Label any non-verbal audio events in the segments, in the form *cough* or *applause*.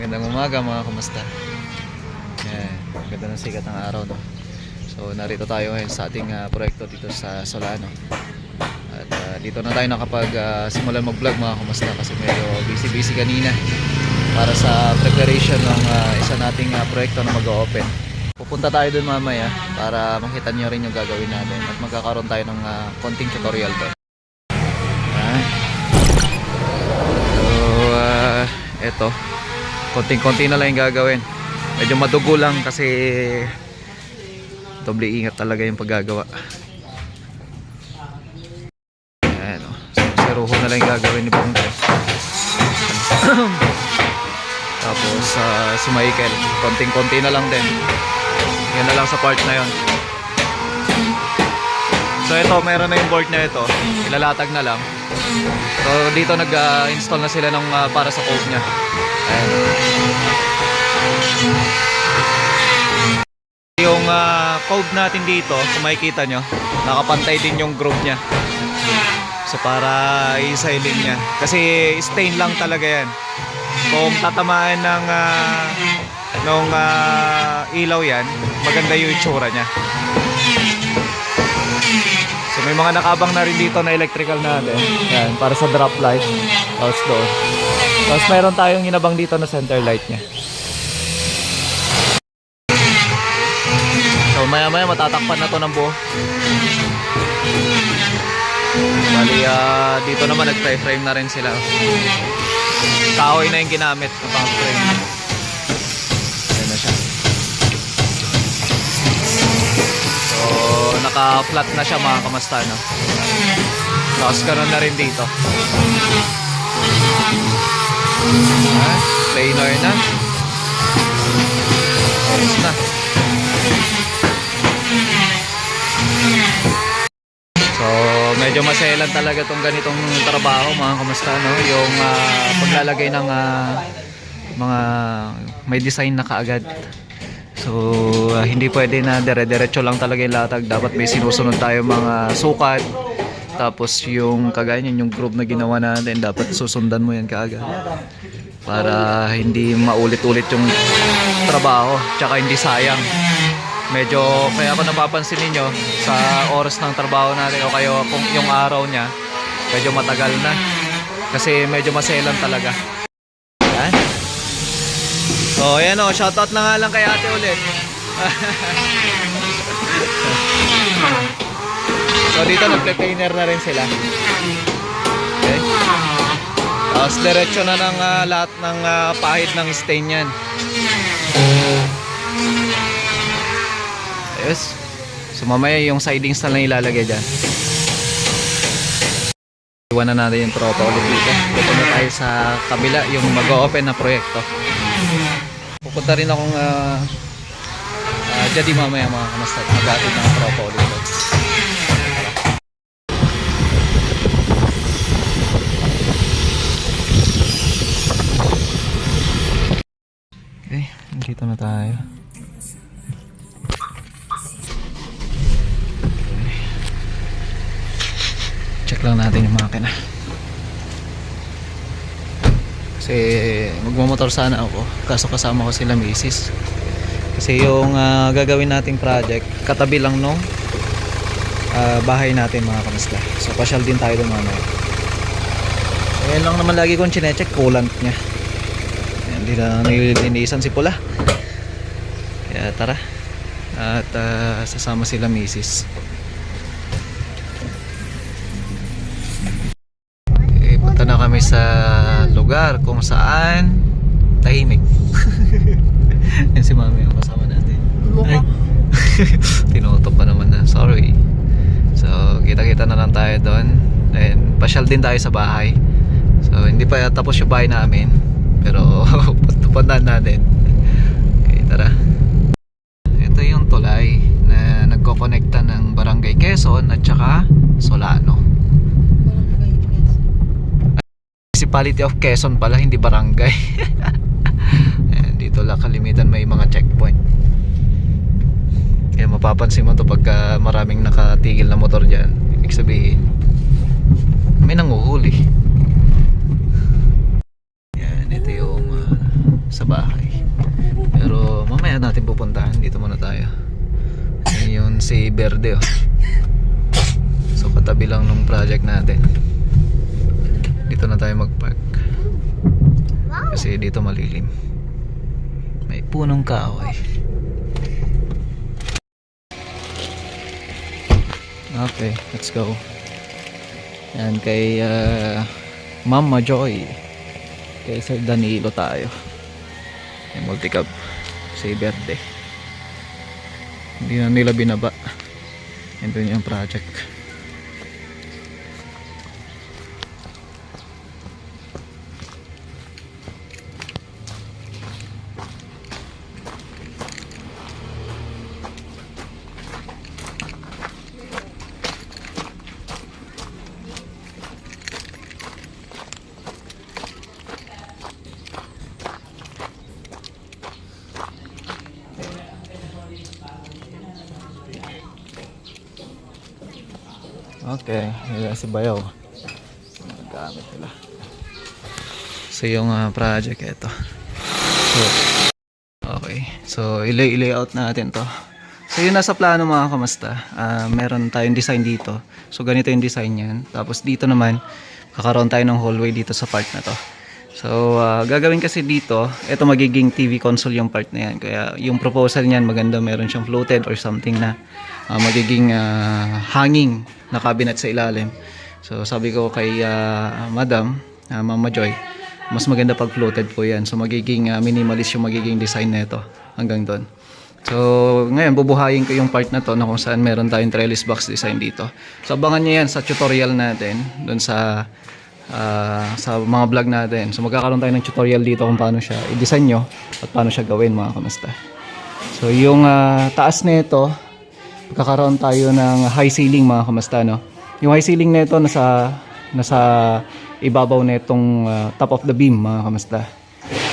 Magandang umaga mga kumusta. Yan, ng sikat ng araw no. So narito tayo ngayon sa ating ah, proyekto dito sa Solano. At ah, dito na tayo nakapag ah, simulan mag-vlog mga kumusta kasi medyo busy-busy kanina para sa preparation ng ah, isa nating ah, proyekto na mag-open. Pupunta tayo dun mamaya para makita niyo rin yung gagawin natin at magkakaroon tayo ng ah, konting tutorial doon. So, ah, eto. Konting-konti na lang yung gagawin. Medyo madugo lang kasi doble ingat talaga yung paggagawa. Ayan o. So, seruho na lang yung gagawin ni Bongre. *coughs* Tapos ah, si Michael, konting-konti na lang din. Yan na lang sa part na yon. So ito, meron na yung board na ito. Ilalatag na lang. So dito nag-install na sila ng ah, para sa code niya. Yung ah, code natin dito, kung makikita nyo, nakapantay din yung group niya. So para isailin niya. Kasi stain lang talaga yan. Kung tatamaan ng ah, nung ah, ilaw yan, maganda yung itsura niya. So may mga nakabang na rin dito na electrical natin. Yan, para sa drop light. Tapos doon. Tapos meron tayong inabang dito na center light niya. So maya maya matatakpan na to ng buo. Bali ah, dito naman nag-frame na rin sila. Kahoy na yung ginamit na pang frame. Ayan na siya. So, naka-flat na siya mga kamasta, no? Tapos ganun na rin dito. Ah, plainer na. Ayos na. So, medyo maselan talaga tong ganitong trabaho mga kamusta no? Yung ah, paglalagay ng ah, mga may design na kaagad. So, ah, hindi pwede na dire-diretso lang talaga yung latag. Dapat may sinusunod tayo mga sukat. Tapos yung kagaya niyan, yung group na ginawa natin, dapat susundan mo yan kaagad. Para hindi maulit-ulit yung trabaho, tsaka hindi sayang. Medyo kaya ako napapansin ninyo sa oras ng trabaho natin o kayo kung yung araw niya medyo matagal na. Kasi medyo maselan talaga. Yan. So yan o shoutout na nga lang kay ate ulit *laughs* so dito nagpe-painter na rin sila okay tapos diretso na ng ah, lahat ng ah, pahit ng stain yan Ayos. So mamaya yung sidings na lang ilalagay dyan. Iwan na natin yung tropa ulit dito. Pupunta tayo sa kabila yung mag-open na proyekto. Pupunta rin akong uh, uh, jadi mamaya mga kamastat. Magati ng tropa ulit dito na tayo. check lang natin yung makina. Kasi magmamotor sana ako. Kaso kasama ko sila misis. Kasi yung ah, gagawin nating project katabi lang nung ah, bahay natin mga kamasla. So pasyal din tayo doon mamaya. So yan lang naman lagi kong chinecheck coolant nya hindi na nililinisan si Pula kaya tara at ah, sasama sila misis Eh, punta na kami sa lugar kung saan tahimik. *laughs* Yan si mami yung kasama natin. Ay. *laughs* Tinutok pa naman na. Sorry. So, kita-kita na lang tayo doon. And pasyal din tayo sa bahay. So, hindi pa tapos yung bahay namin. Pero, *laughs* patupuntahan natin. Okay, tara. Ito yung tulay na nagkokonekta ng Barangay Quezon at saka Solano. Municipality of Quezon pala, hindi barangay. *laughs* Ayan, dito lang kalimitan may mga checkpoint. Kaya mapapansin mo to pagka maraming nakatigil na motor dyan. Ibig sabihin, may nanguhuli. Sa bahay. Pero mamaya natin pupuntahan. Dito muna tayo. Ayun si Verde oh. So katabi lang nung project natin. Dito na tayo mag-park. Kasi dito malilim. May punong kahoy. Okay, let's go. Yan kay uh, Mama Joy. Kay Sir Danilo tayo. May multicab. Si Verde. Hindi na nila binaba. Doon yung project. Okay, yan si Bayaw. Gamit nila. So yung ah, project ito. So, okay. So ilay-layout natin to. So yun nasa plano mga kamasta. Ah, meron tayong design dito. So ganito yung design yan. Tapos dito naman, kakaroon tayo ng hallway dito sa part na to. So ah, gagawin kasi dito, ito magiging TV console yung part na yan. Kaya yung proposal niyan maganda meron siyang floated or something na ah, magiging ah, hanging na cabinet sa ilalim. So sabi ko kay ah, Madam, ah, Mama Joy, mas maganda pag floated po yan. So magiging ah, minimalist yung magiging design nito hanggang doon. So ngayon bubuhayin ko yung part na to na kung saan meron tayong trellis box design dito. So abangan niyo yan sa tutorial natin doon sa ah, sa mga vlog natin. So magkakaroon tayo ng tutorial dito kung paano siya i-design nyo at paano siya gawin mga kamusta. So yung ah, taas nito magkakaroon tayo ng high ceiling mga kamusta no. Yung high ceiling nito nasa nasa ibabaw nitong ah, top of the beam mga kamusta.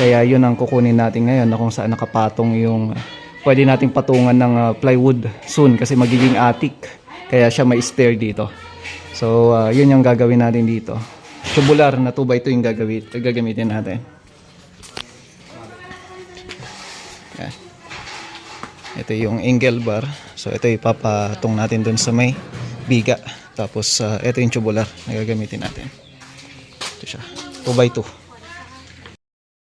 Kaya yun ang kukunin natin ngayon na kung saan nakapatong yung ah, pwede nating patungan ng ah, plywood soon kasi magiging attic. Kaya siya may stair dito. So ah, yun yung gagawin natin dito. Tubular na 2x2 yung gagawin, gagamitin natin. Ito yung angle bar. So ito ipapatong natin dun sa may biga. Tapos ah, ito yung tubular na gagamitin natin. Ito siya. 2x2.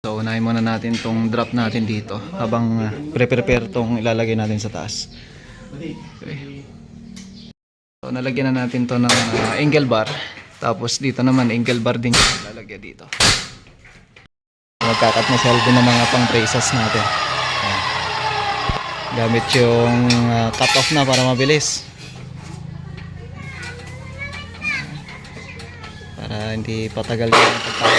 So unahin muna natin tong drop natin dito habang uh, pre-prepare tong ilalagay natin sa taas. Okay. So nalagyan na natin to ng uh, angle bar. Tapos dito naman angle bar din yung ilalagay dito. Magkakat na selfie ng mga pang braces natin. Gamit yung uh, cut off na para mabilis. Para hindi patagal yung pagkakot.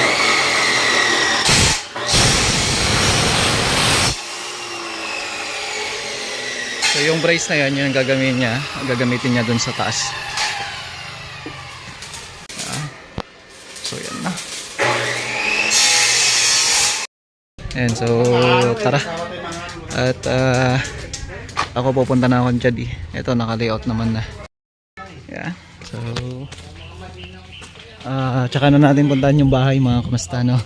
So yung brace na yan, yun ang gagamitin niya. Ang gagamitin niya dun sa taas. So yan na. Ayan, so tara. At ah, ako pupunta na ako dyan. eh. Ito, naka-layout naman na. Yan. So, ah tsaka na natin puntahan yung bahay mga kamusta no.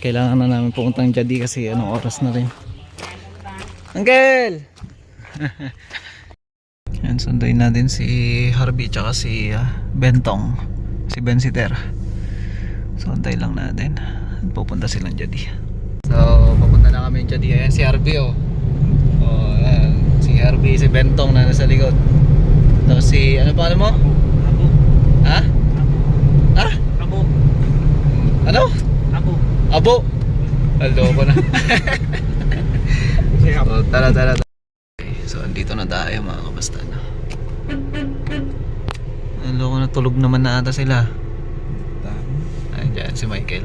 Kailangan na namin pumunta ng Jadi kasi anong oras na rin. Uncle! *laughs* Yan, sunduin natin si Harvey tsaka si ah, Bentong. Si Bensiter. So, antay lang natin. Pupunta silang Jadi. So, pupunta na kami Jadi. Ayan si Harvey. Oh, ayan. Si Bentong na nasa likod. Tapos si, ano pa mo? Abo. Ha? Ha? Abo. Ano? Abo. Abo! Hello ko na. so, tara, tara, tara. Okay, so, andito na tayo mga kamusta na. Hello ko na, tulog naman na ata sila. Ayan si Michael.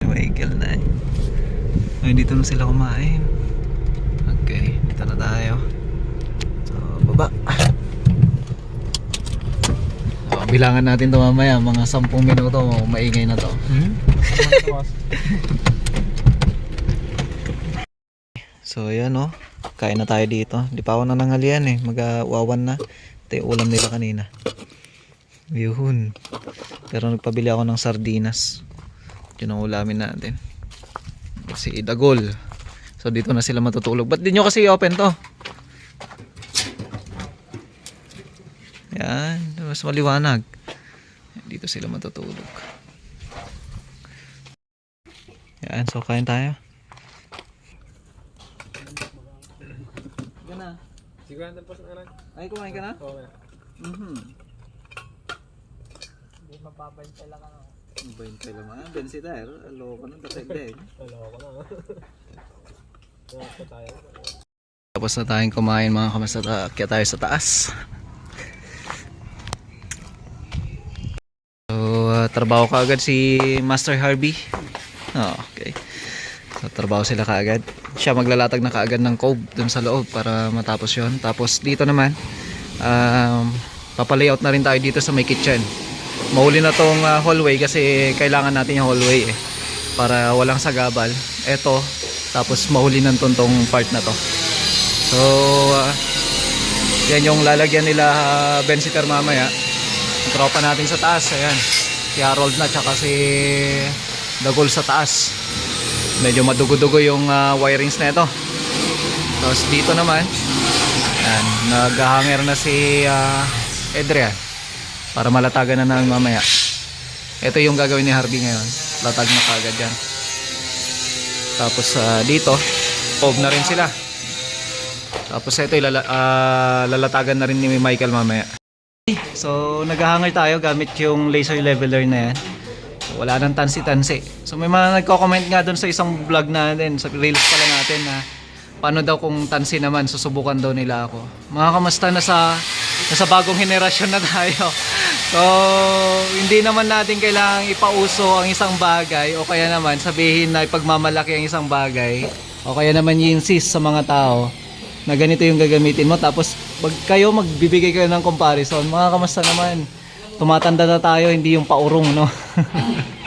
Si Michael na. Ay, dito na sila kumain. Dito na tayo. So, baba. So, bilangan natin to mamaya, mga 10 minuto, maingay na to. Hmm? *laughs* So ayan oh. Kain na tayo dito. Di pa ako nanangalian eh. Mag-awawan na. Ito yung ulam nila kanina. Yun. Pero nagpabili ako ng sardinas. Yun ang ulamin natin. si Dagol. So dito na sila matutulog. Ba't di nyo kasi open to? Yan, mas maliwanag. Dito sila matutulog. Yan, so kain tayo. Gana. Siguro natin po sa lang. Ay, kumain ka na? Okay. Mhm. Hindi mapapantay lang ako. Ang bayin kayo naman. Bensiter. Loko ng dasig din. Wala ko na. *laughs* Tapos na tayong kumain mga kamasata. Kaya tayo sa taas. So, uh, trabaho ka agad si Master Harvey. Oh, okay. So, trabaho sila kaagad. Siya maglalatag na kaagad ng cove dun sa loob para matapos yon. Tapos dito naman, um, papalayout na rin tayo dito sa may kitchen. Mahuli na tong uh, hallway kasi kailangan natin yung hallway eh. Para walang sagabal. Eto, tapos mahuli ng tontong part na to. So, uh, yan yung lalagyan nila uh, Bensiter mamaya. Yung tropa natin sa taas, ayan. Si Harold na, tsaka si Dagol sa taas. Medyo madugo-dugo yung uh, wirings na ito. Tapos dito naman, ayan, nag-hanger na si uh, Adrian para malatagan na namin mamaya. Ito yung gagawin ni Harvey ngayon. Latag na kagad yan. Tapos uh, dito, pog na rin sila. Tapos ito ilala, ah, lalatagan na rin ni Michael mamaya. So naghahanger tayo gamit yung laser leveler na yan. So, wala nang tansi-tansi. So may mga nagko-comment nga doon sa isang vlog natin, sa reels pala natin na paano daw kung tansi naman, susubukan daw nila ako. Mga kamusta na sa nasa bagong henerasyon na tayo. So, hindi naman natin kailangang ipauso ang isang bagay o kaya naman sabihin na ipagmamalaki ang isang bagay o kaya naman i-insist sa mga tao na ganito yung gagamitin mo. Tapos pag kayo magbibigay kayo ng comparison. Mga kamusta naman? Tumatanda na tayo hindi yung paurong no?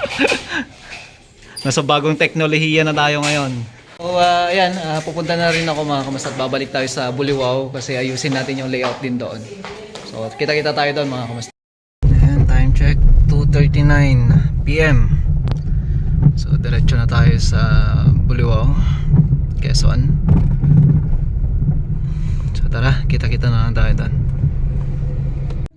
*laughs* Nasa bagong teknolohiya na tayo ngayon. So uh, ayan ah, pupunta na rin ako mga kamusta at babalik tayo sa Buliwaw kasi ayusin natin yung layout din doon. So kita kita tayo doon mga kamusta 2.39 PM so diretso na tayo sa Buliwaw Quezon So tara, kita-kita na lang tayo doon.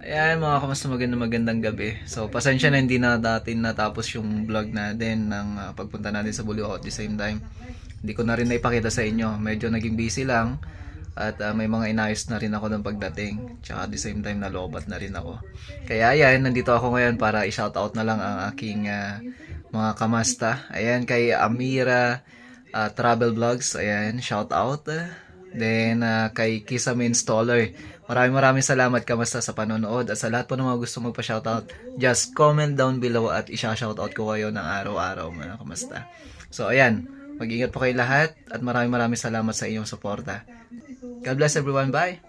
Ayan mga kamusta magandang magandang gabi. So pasensya na hindi na natin natapos yung vlog natin ng ah, pagpunta natin sa Buluao at the same time. Hindi ko na rin naipakita sa inyo. Medyo naging busy lang. At ah, may mga inayos na rin ako ng pagdating. Tsaka at the same time nalobat na rin ako. Kaya ayan, nandito ako ngayon para i-shoutout na lang ang aking ah, mga kamasta. Ayan kay Amira ah, Travel Vlogs. Ayan, shoutout. Then ah, kay Kisame Installer. Maraming maraming salamat kamasta sa panonood at sa lahat po ng mga gusto magpa-shoutout. Just comment down below at isha-shoutout ko kayo ng araw-araw mga kamasta. So ayan, mag-ingat po kayo lahat at maraming maraming salamat sa inyong suporta. God bless everyone. Bye!